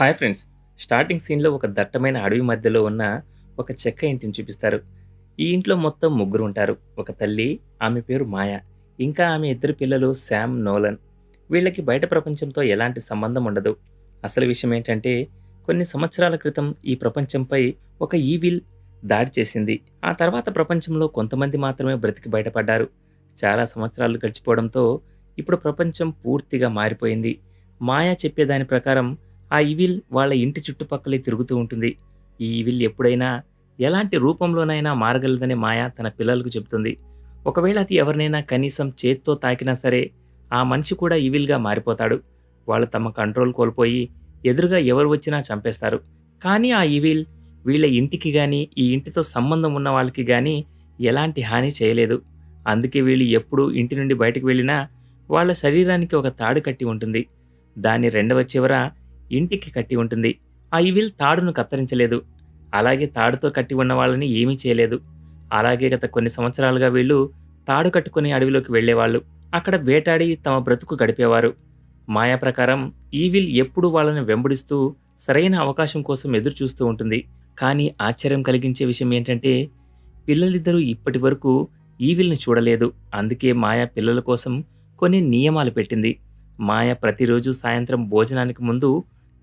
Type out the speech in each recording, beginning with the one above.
Hi friends starting సీన్‌లో ఒక దట్టమైన అడవి మధ్యలో ఉన్న ఒక చెక్క ఇంటిని చూపిస్తారు. ఈ ఇంట్లో మొత్తం ముగ్గురు ఉంటారు. ఒక తల్లి, ఆమె పేరు మాయ. ఇంకా ఆమె ఇద్దరు పిల్లలు శామ్, నోలన్. వీళ్ళకి బయట ప్రపంచంతో ఎలాంటి సంబంధం ఉండదు. అసలు విషయం ఏంటంటే కొన్ని సంవత్సరాల క్రితం ఈ ప్రపంచంపై ఒక ఈవిల్ దాడి చేసింది. ఆ తర్వాత ప్రపంచంలో కొంతమంది మాత్రమే బ్రతికి బయటపడ్డారు. చాలా సంవత్సరాలు గడిచిపోవడంతో ఇప్పుడు ప్రపంచం పూర్తిగా మారిపోయింది. మాయ చెప్పేదాని ప్రకారం ఆ ఈవిల్ వాళ్ళ ఇంటి చుట్టుపక్కలే తిరుగుతూ ఉంటుంది. ఈ ఈవిల్ ఎప్పుడైనా ఎలాంటి రూపంలోనైనా మారగలదనే మాయ తన పిల్లలకు చెబుతుంది. ఒకవేళ అది ఎవరినైనా కనీసం చేత్తో తాకినా సరే ఆ మనిషి కూడా ఈవిల్‌గా మారిపోతాడు. వాళ్ళు తమ కంట్రోల్ కోల్పోయి ఎదురుగా ఎవరు వచ్చినా చంపేస్తారు. కానీ ఆ ఈవిల్ వీళ్ళ ఇంటికి కానీ ఈ ఇంటితో సంబంధం ఉన్న వాళ్ళకి కానీ ఎలాంటి హాని చేయలేదు. అందుకే వీళ్ళు ఎప్పుడు ఇంటి నుండి బయటకు వెళ్ళినా వాళ్ళ శరీరానికి ఒక తాడు కట్టి ఉంటుంది. దాని రెండవ చివర ఇంటికి కట్టి ఉంటుంది. ఆ ఈవిల్ తాడును కత్తిరించలేదు. అలాగే తాడుతో కట్టి ఉన్న వాళ్ళని ఏమీ చేయలేదు. అలాగే గత కొన్ని సంవత్సరాలుగా వీళ్ళు తాడు కట్టుకొని అడవిలోకి వెళ్ళేవాళ్ళు. అక్కడ వేటాడి తమ బ్రతుకు గడిపేవారు. మాయా ప్రకారం ఈవిల్ ఎప్పుడూ వాళ్ళని వెంబడిస్తూ సరైన అవకాశం కోసం ఎదురు చూస్తూ ఉంటుంది. కానీ ఆశ్చర్యం కలిగించే విషయం ఏంటంటే పిల్లలిద్దరూ ఇప్పటి వరకు ఈవిల్‌ని చూడలేదు. అందుకే మాయా పిల్లల కోసం కొన్ని నియమాలు పెట్టింది. మాయ ప్రతిరోజు సాయంత్రం భోజనానికి ముందు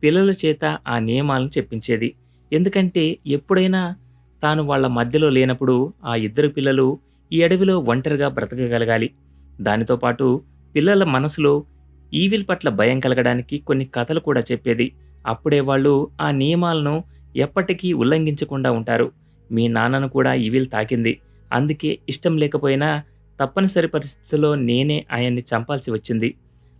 పిల్లల చేత ఆ నియమాలను చెప్పించేది. ఎందుకంటే ఎప్పుడైనా తాను వాళ్ళ మధ్యలో లేనప్పుడు ఆ ఇద్దరు పిల్లలు ఈ అడవిలో ఒంటరిగా బ్రతకగలగాలి. దానితో పాటు పిల్లల మనసులో ఈవిల్ పట్ల భయం కలగడానికి కొన్ని కథలు కూడా చెప్పేది. అప్పుడే వాళ్ళు ఆ నియమాలను ఎప్పటికీ ఉల్లంఘించకుండా ఉంటారు. మీ నాన్నను కూడా ఈవిల్ తాకింది. అందుకే ఇష్టం లేకపోయినా తప్పనిసరి పరిస్థితుల్లో నేనే ఆయన్ని చంపాల్సి వచ్చింది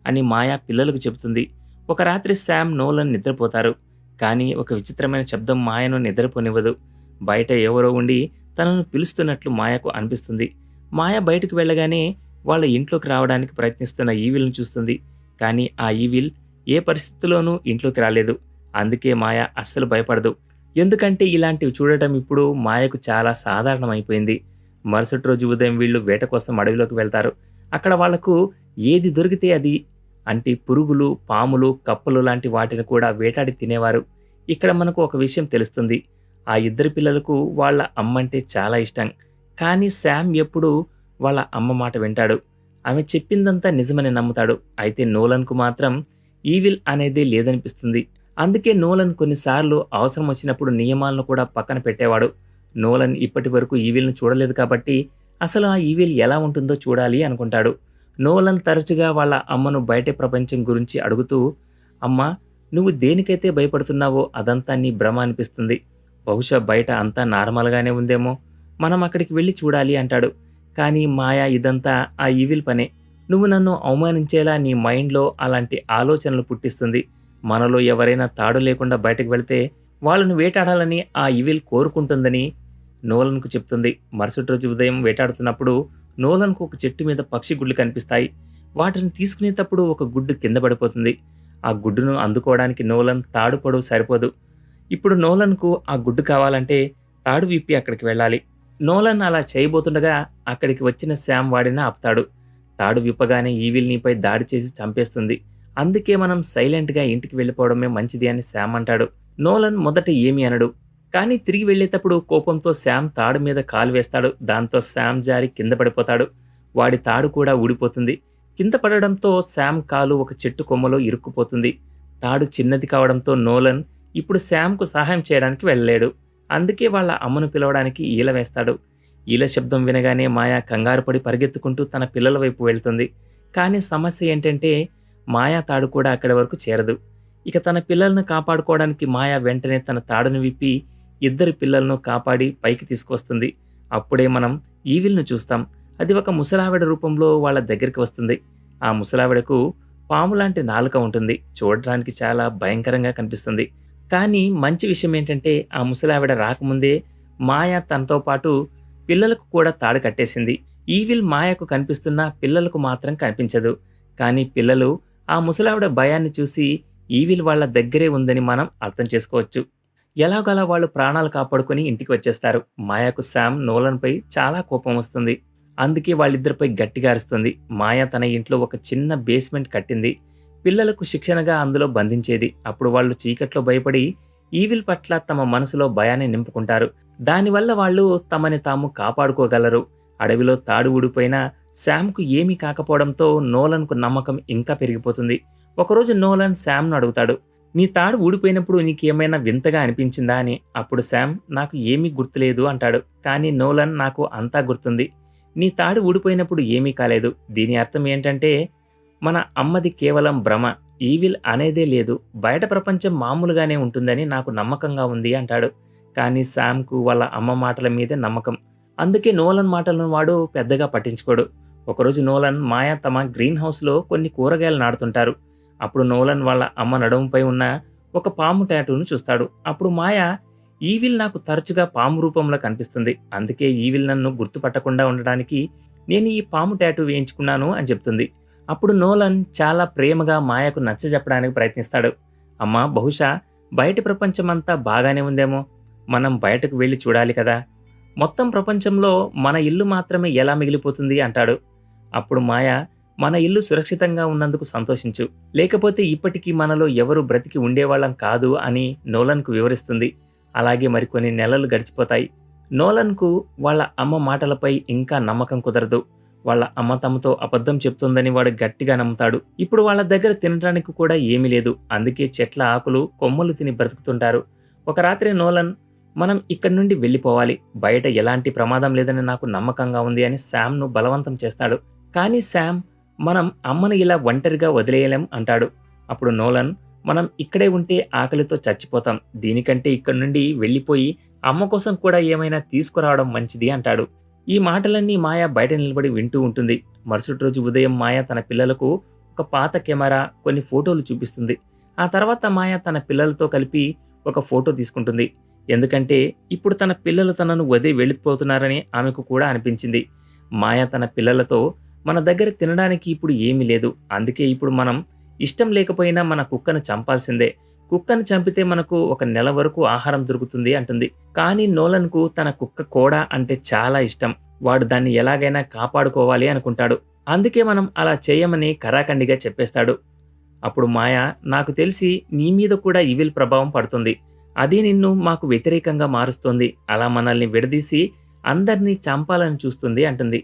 అని మాయ పిల్లలకు చెబుతుంది. ఒక రాత్రి శామ్, నోలన్ నిద్రపోతారు. కానీ ఒక విచిత్రమైన శబ్దం మాయను నిద్రపోనివ్వదు. బయట ఎవరో ఉండి తనను పిలుస్తున్నట్లు మాయకు అనిపిస్తుంది. మాయ బయటకు వెళ్ళగానే వాళ్ళ ఇంట్లోకి రావడానికి ప్రయత్నిస్తున్న ఈవిల్‌ను చూస్తుంది. కానీ ఆ ఈవిల్ ఏ పరిస్థితిలోనూ ఇంట్లోకి రాలేదు. అందుకే మాయ అస్సలు భయపడదు. ఎందుకంటే ఇలాంటివి చూడటం ఇప్పుడు మాయకు చాలా సాధారణమైపోయింది. మరుసటి రోజు ఉదయం వీళ్ళు వేట కోసం అడవిలోకి వెళ్తారు. అక్కడ వాళ్ళకు ఏది దొరికితే అది అంటే పురుగులు, పాములు, కప్పలు లాంటి వాటిని కూడా వేటాడి తినేవారు. ఇక్కడ మనకు ఒక విషయం తెలుస్తుంది. ఆ ఇద్దరు పిల్లలకు వాళ్ళ అమ్మంటే చాలా ఇష్టం. కానీ శామ్ ఎప్పుడూ వాళ్ళ అమ్మ మాట వింటాడు. ఆమె చెప్పిందంతా నిజమని నమ్ముతాడు. అయితే నోలన్‌కు మాత్రం ఈవిల్ అనేది లేదనిపిస్తుంది. అందుకే నోలన్ కొన్నిసార్లు అవసరం వచ్చినప్పుడు నియమాలను కూడా పక్కన పెట్టేవాడు. నోలన్ ఇప్పటి వరకు ఈవిల్‌ను చూడలేదు కాబట్టి అసలు ఆ ఈవిల్ ఎలా ఉంటుందో చూడాలి అనుకుంటాడు. నోలన్ తరచుగా వాళ్ళ అమ్మను బయట ప్రపంచం గురించి అడుగుతూ అమ్మా నువ్వు దేనికైతే భయపడుతున్నావో అదంతా నీ భ్రమ అనిపిస్తుంది. బహుశా బయట అంతా నార్మల్‌గానే ఉందేమో! మనం అక్కడికి వెళ్ళి చూడాలి అంటాడు. కానీ మాయ ఇదంతా ఆ ఈవిల్ పనే. నువ్వు నన్ను అవమానించేలా నీ మైండ్‌లో అలాంటి ఆలోచనలు పుట్టిస్తుంది. మనలో ఎవరైనా తాడు లేకుండా బయటకు వెళితే వాళ్ళను వేటాడాలని ఆ ఈవిల్ కోరుకుంటుందని నోలన్‌కు చెప్తుంది. మరుసటి రోజు ఉదయం వేటాడుతున్నప్పుడు నోలన్‌కు ఒక చెట్టు మీద పక్షి గుడ్లు కనిపిస్తాయి. వాటిని తీసుకునేటప్పుడు ఒక గుడ్డు కింద పడిపోతుంది. ఆ గుడ్డును అందుకోవడానికి నోలన్ తాడు పొడవు సరిపోదు. ఇప్పుడు నోలన్‌కు ఆ గుడ్డు కావాలంటే తాడు విప్పి అక్కడికి వెళ్ళాలి. నోలన్ అలా చేయబోతుండగా అక్కడికి వచ్చిన శామ్ వాడిని ఆపుతాడు. తాడు విప్పగానే ఈవిల్ నీపై దాడి చేసి చంపేస్తుంది. అందుకే మనం సైలెంట్‌గా ఇంటికి వెళ్ళిపోవడమే మంచిది అని శామ్ అంటాడు. నోలన్ మొదట ఏమీ అనడు. కానీ తిరిగి వెళ్ళేటప్పుడు కోపంతో శామ్ తాడు మీద కాలు వేస్తాడు. దాంతో శామ్ జారి కింద పడిపోతాడు. వాడి తాడు కూడా ఊడిపోతుంది. కింద పడడంతో శామ్ కాలు ఒక చెట్టు కొమ్మలో ఇరుక్కుపోతుంది. తాడు చిన్నది కావడంతో నోలన్ ఇప్పుడు శామ్‌కు సహాయం చేయడానికి వెళ్ళలేడు. అందుకే వాళ్ళ అమ్మను పిలవడానికి ఈల వేస్తాడు. ఈల శబ్దం వినగానే మాయ కంగారుపడి పరిగెత్తుకుంటూ తన పిల్లల వైపు వెళ్తుంది. కానీ సమస్య ఏంటంటే మాయా తాడు కూడా అక్కడి వరకు చేరదు. ఇక తన పిల్లలను కాపాడుకోవడానికి మాయ వెంటనే తన తాడును విప్పి ఇద్దరి పిల్లలను కాపాడి పైకి తీసుకొస్తుంది. అప్పుడే మనం ఈవిల్‌ను చూస్తాం. అది ఒక ముసలావిడ రూపంలో వాళ్ళ దగ్గరికి వస్తుంది. ఆ ముసలావిడకు పాములాంటి నాలుక ఉంటుంది. చూడడానికి చాలా భయంకరంగా కనిపిస్తుంది. కానీ మంచి విషయం ఏంటంటే ఆ ముసలావిడ రాకముందే మాయ తనతో పాటు పిల్లలకు కూడా తాడు కట్టేసింది. ఈవిల్ మాయకు కనిపిస్తున్నా పిల్లలకు మాత్రం కనిపించదు. కానీ పిల్లలు ఆ ముసలావిడ భయాన్ని చూసి ఈవిల్ వాళ్ళ దగ్గరే ఉందని మనం అర్థం చేసుకోవచ్చు. ఎలాగోలా వాళ్ళు ప్రాణాలు కాపాడుకొని ఇంటికి వచ్చేస్తారు. మాయకు శామ్, నోలన్‌పై చాలా కోపం వస్తుంది. అందుకే వాళ్ళిద్దరిపై గట్టిగా అరుస్తుంది. మాయ తన ఇంట్లో ఒక చిన్న బేస్మెంట్ కట్టింది. పిల్లలకు శిక్షణగా అందులో బంధించేది అప్పుడు వాళ్ళు చీకట్లో భయపడి ఈవిల్ పట్ల తమ మనసులో భయాన్ని నింపుకుంటారు దానివల్ల వాళ్ళు తమని తాము కాపాడుకోగలరు అడవిలో తాడు ఊడిపోయినా శామ్కు ఏమీ కాకపోవడంతో నోలన్కు నమ్మకం ఇంకా పెరిగిపోతుంది ఒకరోజు నోలన్ శామ్ను అడుగుతాడు నీ తాడు ఊడిపోయినప్పుడు నీకేమైనా వింతగా అనిపించిందా అని? అప్పుడు శామ్ నాకు ఏమీ గుర్తులేదు అంటాడు. కానీ నోలన్ నాకు అంతా గుర్తుంది. నీ తాడు ఊడిపోయినప్పుడు ఏమీ కాలేదు. దీని అర్థం ఏంటంటే మన అమ్మది కేవలం భ్రమ. ఈవిల్ అనేదే లేదు. బయట ప్రపంచం మామూలుగానే ఉంటుందని నాకు నమ్మకంగా ఉంది అంటాడు. కానీ శామ్కు వాళ్ళ అమ్మ మాటల మీదే నమ్మకం. అందుకే నోలన్ మాటలను వాడు పెద్దగా పట్టించుకోడు. ఒకరోజు నోలన్ మాయా తమ గ్రీన్ హౌస్లో కొన్ని కూరగాయలు నాడుతుంటారు అప్పుడు నోలన్ వాళ్ళ అమ్మ నడుముపై ఉన్న ఒక పాము టాటూను చూస్తాడు. అప్పుడు మాయ ఈవిల్ నాకు తరచుగా పాము రూపంలో కనిపిస్తుంది. అందుకే ఈవిల్ నన్ను గుర్తుపట్టకుండా ఉండడానికి నేను ఈ పాము టాటూ వేయించుకున్నాను అని చెప్తుంది. అప్పుడు నోలన్ చాలా ప్రేమగా మాయకు నచ్చజెప్పడానికి ప్రయత్నిస్తాడు. అమ్మా బహుశా బయట ప్రపంచమంతా బాగానే ఉందేమో. మనం బయటకు వెళ్ళి చూడాలి కదా. మొత్తం ప్రపంచంలో మన ఇల్లు మాత్రమే ఎలా మిగిలిపోతుంది అంటాడు. అప్పుడు మాయ మన ఇల్లు సురక్షితంగా ఉన్నందుకు సంతోషించు. లేకపోతే ఇప్పటికీ మనలో ఎవరు బ్రతికి ఉండేవాళ్ళం కాదు అని నోలన్కు వివరిస్తుంది. అలాగే మరికొన్ని నెలలు గడిచిపోతాయి. నోలన్కు వాళ్ళ అమ్మ మాటలపై ఇంకా నమ్మకం కుదరదు. వాళ్ళ అమ్మ తమతో అబద్ధం చెప్తుందని వాడు గట్టిగా నమ్ముతాడు. ఇప్పుడు వాళ్ళ దగ్గర తినడానికి కూడా ఏమీ లేదు. అందుకే చెట్ల ఆకులు కొమ్మలు తిని బ్రతుకుతుంటారు. ఒక రాత్రి నోలన్ మనం ఇక్కడి నుండి వెళ్ళిపోవాలి. బయట ఎలాంటి ప్రమాదం లేదని నాకు నమ్మకంగా ఉంది అని శామ్ను బలవంతం చేస్తాడు. కానీ శామ్ మనం అమ్మను ఇలా ఒంటరిగా వదిలేయలేం అంటాడు. అప్పుడు నోలన్ మనం ఇక్కడే ఉంటే ఆకలితో చచ్చిపోతాం. దీనికంటే ఇక్కడ నుండి వెళ్ళిపోయి అమ్మ కోసం కూడా ఏమైనా తీసుకురావడం మంచిది అంటాడు. ఈ మాటలన్నీ మాయా బయట నిలబడి వింటూ ఉంటుంది. మరుసటి రోజు ఉదయం మాయ తన పిల్లలకు ఒక పాత కెమెరా కొన్ని ఫోటోలు చూపిస్తుంది. ఆ తర్వాత మాయ తన పిల్లలతో కలిపి ఒక ఫోటో తీసుకుంటుంది. ఎందుకంటే ఇప్పుడు తన పిల్లలు తనను వదిలి వెళ్ళిపోతున్నారని ఆమెకు కూడా అనిపించింది. మాయ తన పిల్లలతో మన దగ్గర తినడానికి ఇప్పుడు ఏమీ లేదు. అందుకే ఇప్పుడు మనం ఇష్టం లేకపోయినా మన కుక్కను చంపాల్సిందే. కుక్కను చంపితే మనకు ఒక నెల వరకు ఆహారం దొరుకుతుంది అంటుంది. కానీ నోలన్కు తన కుక్క కూడా అంటే చాలా ఇష్టం. వాడు దాన్ని ఎలాగైనా కాపాడుకోవాలి అనుకుంటాడు. అందుకే మనం అలా చేయమని కరాఖండిగా చెప్పేస్తాడు. అప్పుడు మాయ నాకు తెలిసి నీ మీద కూడా ఇవిల్ ప్రభావం పడుతుంది. అది నిన్ను మాకు వ్యతిరేకంగా మారుస్తోంది. అలా మనల్ని విడదీసి అందరినీ చంపాలని చూస్తుంది అంటుంది.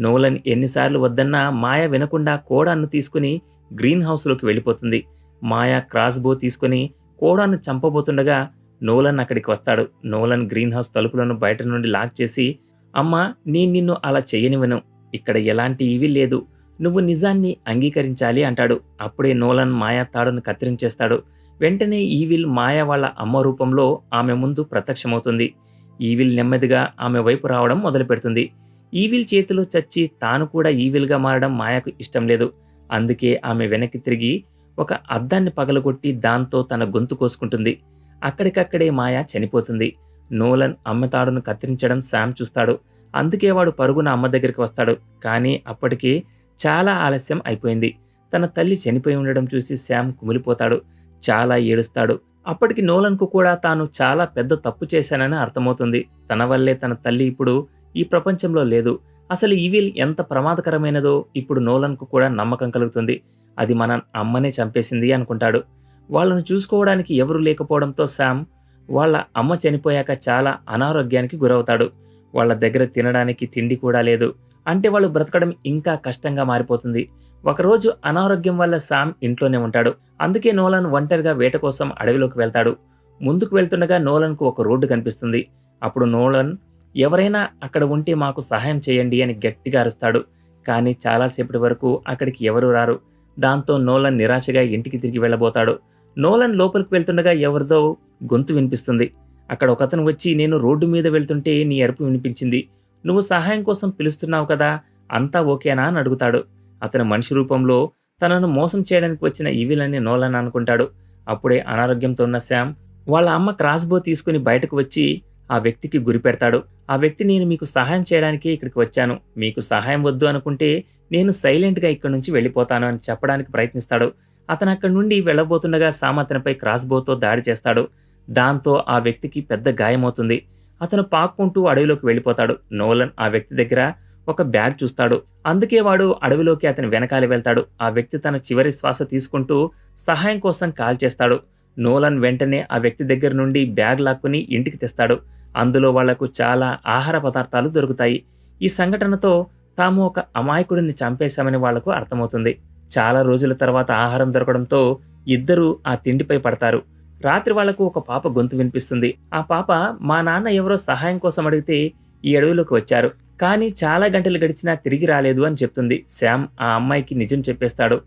నోలన్ ఎన్నిసార్లు వద్దన్నా మాయ వినకుండా కోడాన్ని తీసుకుని గ్రీన్ హౌస్లోకి వెళ్ళిపోతుంది. మాయ క్రాస్ బో తీసుకుని కోడాను చంపబోతుండగా నోలన్ అక్కడికి వస్తాడు. నోలన్ గ్రీన్ హౌస్ తలుపులను బయట నుండి లాక్ చేసి అమ్మా నేను నిన్ను అలా చేయనివ్వను. ఇక్కడ ఎలాంటి ఇవి లేదు. నువ్వు నిజాన్ని అంగీకరించాలి అంటాడు. అప్పుడే నోలన్ మాయా తాడును కత్తిరించేస్తాడు. వెంటనే ఈవిల్ మాయ వాళ్ళ అమ్మ రూపంలో ఆమె ముందు ప్రత్యక్షమవుతుంది. ఈవిల్ నెమ్మదిగా ఆమె వైపు రావడం మొదలుపెడుతుంది. ఈవిల్ చేతిలో చచ్చి తాను కూడా ఈవిల్గా మారడం మాయకు ఇష్టం లేదు. అందుకే ఆమె వెనక్కి తిరిగి ఒక అద్దాన్ని పగలగొట్టి దాంతో తన గొంతు కోసుకుంటుంది. అక్కడికక్కడే మాయ చనిపోతుంది. నోలన్ అమ్మ తాడును కత్తిరించడం శామ్ చూస్తాడు. అందుకే వాడు పరుగున అమ్మ దగ్గరికి వస్తాడు. కానీ అప్పటికే చాలా ఆలస్యం అయిపోయింది. తన తల్లి చనిపోయి ఉండడం చూసి శామ్ కుమిలిపోతాడు. చాలా ఏడుస్తాడు. అప్పటికి నోలన్కు కూడా తాను చాలా పెద్ద తప్పు చేశానని అర్థమవుతుంది. తన వల్లే తన తల్లి ఇప్పుడు ఈ ప్రపంచంలో లేదు. అసలు ఈవిల్ ఎంత ప్రమాదకరమైనదో ఇప్పుడు నోలన్కు కూడా నమ్మకం కలుగుతుంది. అది మన అమ్మనే చంపేసింది అనుకుంటాడు. వాళ్ళను చూసుకోవడానికి ఎవరు లేకపోవడంతో శామ్ వాళ్ళ అమ్మ చనిపోయాక చాలా అనారోగ్యానికి గురవుతాడు. వాళ్ళ దగ్గర తినడానికి తిండి కూడా లేదు. అంటే వాళ్ళు బ్రతకడం ఇంకా కష్టంగా మారిపోతుంది. ఒకరోజు అనారోగ్యం వల్ల శామ్ ఇంట్లోనే ఉంటాడు. అందుకే నోలన్ ఒంటరిగా వేట కోసం అడవిలోకి వెళ్తాడు. ముందుకు వెళ్తుండగా నోలన్కు ఒక రోడ్డు కనిపిస్తుంది. అప్పుడు నోలన్ ఎవరైనా అక్కడ ఉంటే మాకు సహాయం చేయండి అని గట్టిగా అరుస్తాడు. కానీ చాలాసేపటి వరకు అక్కడికి ఎవరూ రారు. దాంతో నోలన్ నిరాశగా ఇంటికి తిరిగి వెళ్ళబోతాడు. నోలన్ లోపలికి వెళ్తుండగా ఎవరిదో గొంతు వినిపిస్తుంది. అక్కడ ఒకతను వచ్చి నేను రోడ్డు మీద వెళ్తుంటే నీ అరుపు వినిపించింది. నువ్వు సహాయం కోసం పిలుస్తున్నావు కదా అంతా ఓకేనా? అని అడుగుతాడు. అతను మనిషి రూపంలో తనను మోసం చేయడానికి వచ్చిన ఇవిలని నోలన్ అనుకుంటాడు. అప్పుడే అనారోగ్యంతో ఉన్న శామ్ వాళ్ళ అమ్మ క్రాస్బో తీసుకుని బయటకు వచ్చి ఆ వ్యక్తికి గురి పెడతాడు. ఆ వ్యక్తి నేను మీకు సహాయం చేయడానికి ఇక్కడికి వచ్చాను. మీకు సహాయం వద్దు అనుకుంటే నేను సైలెంట్గా ఇక్కడి నుంచి వెళ్ళిపోతాను అని చెప్పడానికి ప్రయత్నిస్తాడు. అతను అక్కడి నుండి వెళ్ళబోతుండగా సామ్ క్రాస్ క్రాస్బోతో దాడి చేస్తాడు. దాంతో ఆ వ్యక్తికి పెద్ద గాయమవుతుంది. అతను పాక్కుంటూ అడవిలోకి వెళ్ళిపోతాడు. నోలన్ ఆ వ్యక్తి దగ్గర ఒక బ్యాగ్ చూస్తాడు. అందుకే వాడు అడవిలోకి అతని వెనకాల వెళ్తాడు. ఆ వ్యక్తి తన చివరి శ్వాస తీసుకుంటూ సహాయం కోసం కాల్ చేస్తాడు. నోలన్ వెంటనే ఆ వ్యక్తి దగ్గర నుండి బ్యాగ్ లాక్కుని ఇంటికి తెస్తాడు. అందులో వాళ్ళకు చాలా ఆహార పదార్థాలు దొరుకుతాయి. ఈ సంఘటనతో తాము ఒక అమాయకుడిని చంపేశామని వాళ్ళకు అర్థమవుతుంది. చాలా రోజుల తర్వాత ఆహారం దొరకడంతో ఇద్దరూ ఆ తిండిపై పడతారు. రాత్రి వాళ్ళకు ఒక పాప గొంతు వినిపిస్తుంది. ఆ పాప మా నాన్న ఎవరో సహాయం కోసం అడిగితే ఈ అడవిలోకి వచ్చారు. కానీ చాలా గంటలు గడిచినా తిరిగి రాలేదు అని చెప్తుంది. శామ్ ఆ అమ్మాయికి నిజం చెప్పేస్తాడు.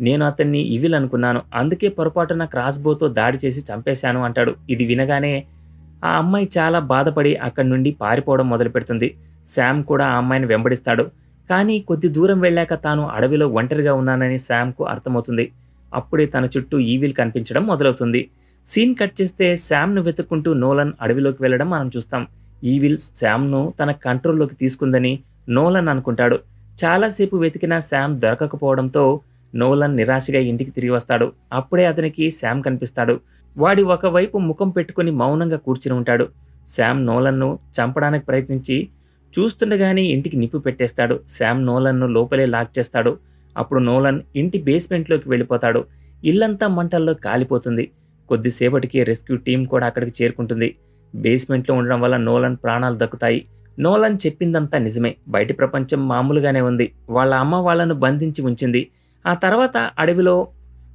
నేను అతన్ని ఇవిల్ అనుకున్నాను అందుకే పొరపాటున క్రాస్ బోతో దాడి చేసి చంపేశాను అంటాడు. ఇది వినగానే ఆ అమ్మాయి చాలా బాధపడి అక్కడి నుండి పారిపోవడం మొదలు పెడుతుంది. శామ్ కూడా ఆ అమ్మాయిని వెంబడిస్తాడు. కానీ కొద్ది దూరం వెళ్ళాక తాను అడవిలో ఒంటరిగా ఉన్నానని శామ్కు అర్థమవుతుంది. అప్పుడే తన చుట్టూ ఈవిల్ కనిపించడం మొదలవుతుంది. సీన్ కట్ చేస్తే శామ్ను వెతుక్కుంటూ నోలన్ అడవిలోకి వెళ్ళడం మనం చూస్తాం. ఈవిల్ శామ్ను తన కంట్రోల్లోకి తీసుకుందని నోలన్ అనుకుంటాడు. చాలాసేపు వెతికినా శామ్ దొరకకపోవడంతో నోలన్ నిరాశగా ఇంటికి తిరిగి వస్తాడు. అప్పుడే అతనికి శామ్ కనిపిస్తాడు. వాడి ఒకవైపు ముఖం పెట్టుకుని మౌనంగా కూర్చుని ఉంటాడు. శామ్ నోలన్ను చంపడానికి ప్రయత్నించి చూస్తుండగానే ఇంటికి నిప్పు పెట్టేస్తాడు. శామ్ నోలన్ను లోపలే లాక్ చేస్తాడు. అప్పుడు నోలన్ ఇంటి బేస్మెంట్లోకి వెళ్ళిపోతాడు. ఇల్లంతా మంటల్లో కాలిపోతుంది. కొద్దిసేపటికి రెస్క్యూ టీం కూడా అక్కడికి చేరుకుంటుంది. బేస్మెంట్లో ఉండడం వల్ల నోలన్ ప్రాణాలు దక్కుతాయి. నోలన్ చెప్పిందంతా నిజమే. బయటి ప్రపంచం మామూలుగానే ఉంది. వాళ్ళ అమ్మ వాళ్ళను బంధించి ఉంచింది. ఆ తర్వాత అడవిలో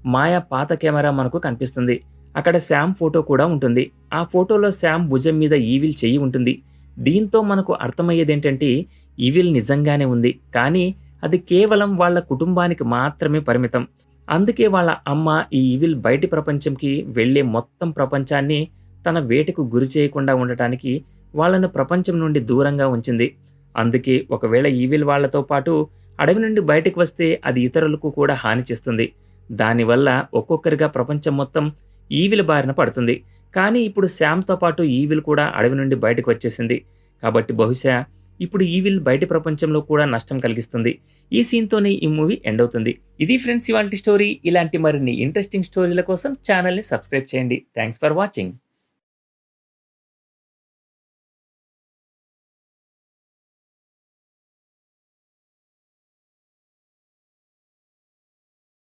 మాయా పాత కెమెరా మనకు కనిపిస్తుంది. అక్కడ శామ్ ఫోటో కూడా ఉంటుంది. ఆ ఫోటోలో శామ్ భుజం మీద ఈవిల్ చెయ్యి ఉంటుంది. దీంతో మనకు అర్థమయ్యేది ఏంటంటే ఈవిల్ నిజంగానే ఉంది. కానీ అది కేవలం వాళ్ళ కుటుంబానికి మాత్రమే పరిమితం. అందుకే వాళ్ళ అమ్మ ఈ ఈవిల్ బయటి ప్రపంచంకి వెళ్ళే మొత్తం ప్రపంచాన్ని తన వేటకు గురి చేయకుండా ఉండటానికి వాళ్ళను ప్రపంచం నుండి దూరంగా ఉంచింది. అందుకే ఒకవేళ ఈవిల్ వాళ్ళతో పాటు అడవి నుండి బయటకు వస్తే అది ఇతరులకు కూడా హాని చేస్తుంది. దానివల్ల ఒక్కొక్కరిగా ప్రపంచం మొత్తం ఈవిల బారిన పడుతుంది. కానీ ఇప్పుడు శామ్తో పాటు ఈవిల్ కూడా అడవి నుండి బయటకు వచ్చేసింది. కాబట్టి బహుశా ఇప్పుడు ఈవిల్ బయట ప్రపంచంలో కూడా నష్టం కలిగిస్తుంది. ఈ సీన్తోనే ఈ మూవీ ఎండ్ అవుతుంది. ఇది ఫ్రెండ్స్ ఇవాళ స్టోరీ. ఇలాంటి మరిన్ని ఇంట్రెస్టింగ్ స్టోరీల కోసం ఛానల్ని సబ్స్క్రైబ్ చేయండి. Thanks for watching.